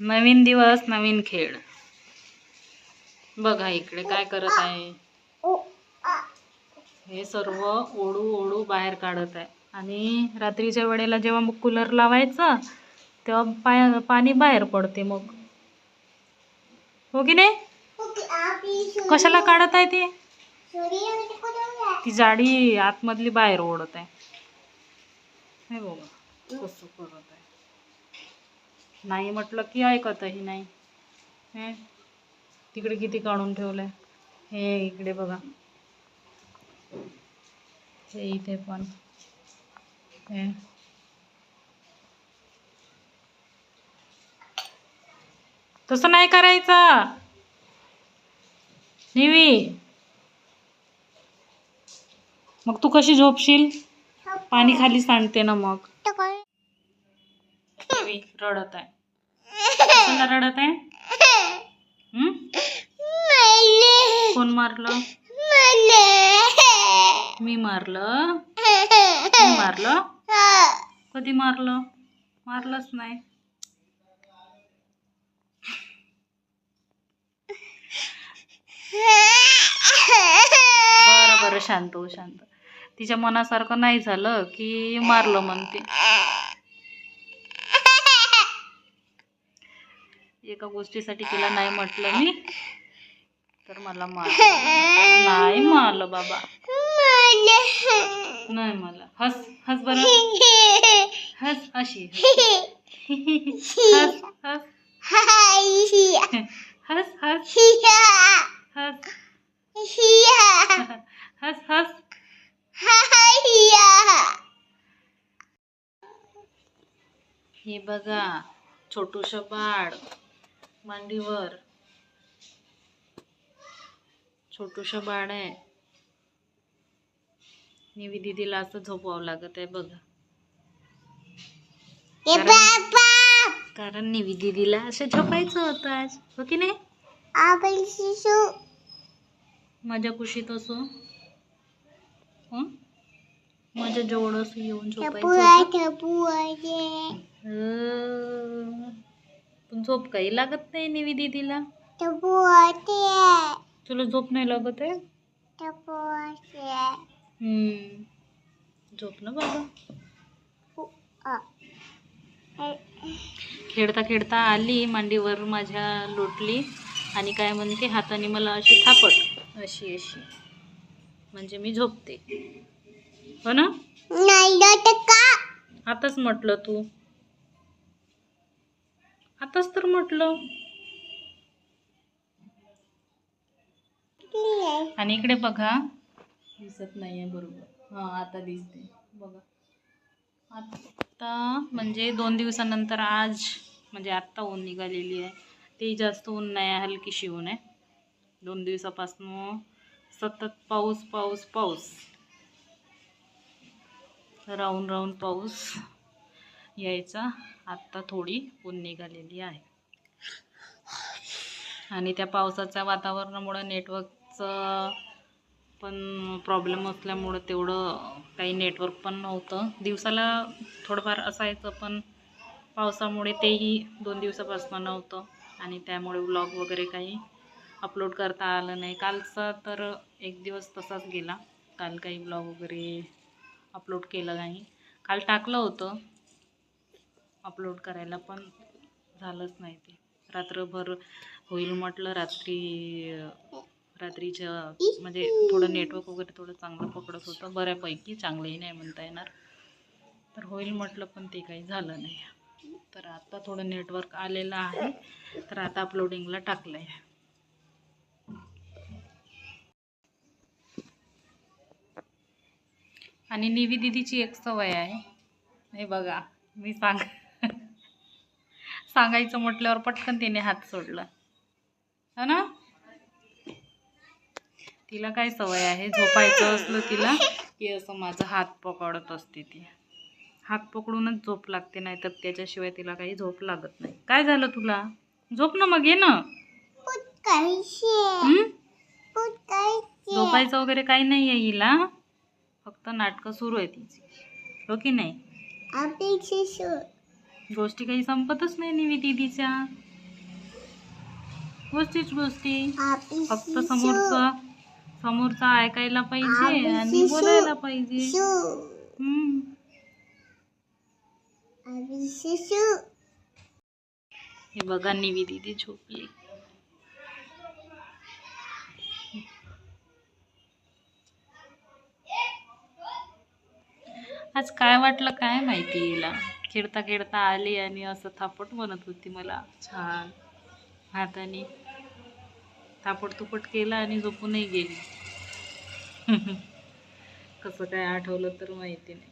नवीन दिवस नवीन खेळ. बघा इकडे काय करत आहे. हे सर्व ओढू ओढू बाहेर काढत आहे. आणि रात्रीच्या वेळेला जेव्हा मग कूलर लावायचं तेव्हा पाय पाणी बाहेर पडते मग. हो की नाही? कशाला काढत आहे ते? ती जाडी आतमधली बाहेर ओढत आहे. हे बघा कसं करत आहे. नाही म्हटलं की ऐकतही नाही. हे तिकडे किती काढून ठेवलंय? हे इकडे बघा. हे इथे पण. हे. तसं नाही करायचं. निवी. मग तू कशी झोपशील? पाणी खाली सांडते ना मग. निवी रडत आहे. कशाला रडत आहे? कोण मारलं? मी मारलं? मी मारलं? कधी मारलं? मारलंच नाही. बरं बरं शांत हो शांत. तिच्या मनासारखं नाही झालं की मारलं म्हणते. एका गोष्टीसाठी तिला नाही म्हटलं मी तर मला नाही मारलं बाबा. नाही मला. हस हस बर. हस अशी. हस हस. हस हस. हस. हस हस. हे बघा छोटूस बाळ. मांडीवर. छोटूस बाळ आहे निवी दीदीला असं झोपवावं लागत आहे बघा. कारण- निवी दीदीला असं झोपायचं होतं आज. हो की नाही? माझ्या कुशीत असो? माझ्या जवळ असं येऊन झोपायचं पण झोप काही लागत नाही निवी दीदीला. तुला झोप नाही लागत आहे. झोप ना बाबा. खेळता खेळता आली मांडीवर माझ्या लोटली आणि काय म्हणते हाताने मला अशी थापट अशी अशी. म्हणजे मी झोपते. हो ना? आताच म्हटलं तू. आताच तर म्हटलं. आणि इकडे बघा. दिसत नाहीये बरोबर. हां आता दिसते. बघा. आत्ता म्हणजे दोन दिवसानंतर आज म्हणजे आत्ता ऊन निघालेली आहे. ते जास्त ऊन नाही आहे हलकीशी ऊन आहे. दोन दिवसापासून सतत पाऊस पाऊस पाऊस. राहून राहून पाऊस. यायचा. आत्ता थोडी ऊन निघालेली आहे. आणि त्या पावसाच्या वातावरणामुळं नेटवर्कचं पण प्रॉब्लेम असल्यामुळं तेवढं काही नेटवर्क पण नव्हतं. दिवसाला थोडंफार असायचं पण पावसामुळे तेही दोन दिवसापासून नव्हतं. आणि त्यामुळे व्लॉग वगैरे काही अपलोड करता आलं नाही. कालचा तर एक दिवस तसाच गेला. काल काही ब्लॉग वगैरे अपलोड केलं नाही. काल टाकलं होतं. अपलोड करायला पण झालंच नाही ते. रात्रभर होईल म्हटलं रात्री रात्रीच्या म्हणजे थोडं नेटवर्क वगैरे थोडं चांगलं पकडत होतं. बऱ्यापैकी चांगलंही नाही म्हणता येणार. तर होईल म्हटलं पण ते काही झालं नाही. तर आता थोडं नेटवर्क आलेलं आहे. तर आता अपलोडिंगला टाकलं आहे आणि निवी दिदीची एक सवय आहे. हे बघा मी सांग सांगायचं म्हटल्यावर पटकन तिने हात सोडला. हो ना? तिला काय सवय आहे? झोपायचं असलं तिला की असं माझा हात पकडत असते ती. हात पकडूनच झोप लागते नाही तर त्याच्याशिवाय तिला काही झोप लागत नाही. काय झालं तुला? झोप ना मग ये ना? झोपायचं वगैरे काही नाही आहे हिला. फक्त नाटकं सुरू आहे तिची. हो की नाही? गोष्टी काही संपतच नाही निवी दीदीच्या. गोष्टीच गोष्टी. फक्त. समोरचं समोरचं ऐकायला पाहिजे आणि बोलायला पाहिजे. हे बघा निवी दिदी झोपली. आज काय वाटलं काय माहिती हिला? खेळता खेळता आली आणि असं थापट म्हणत होती मला. छान. हाताने थापट तुपट केला आणि झोपूनही गेली. कसं काय आठवलं तर माहिती नाही.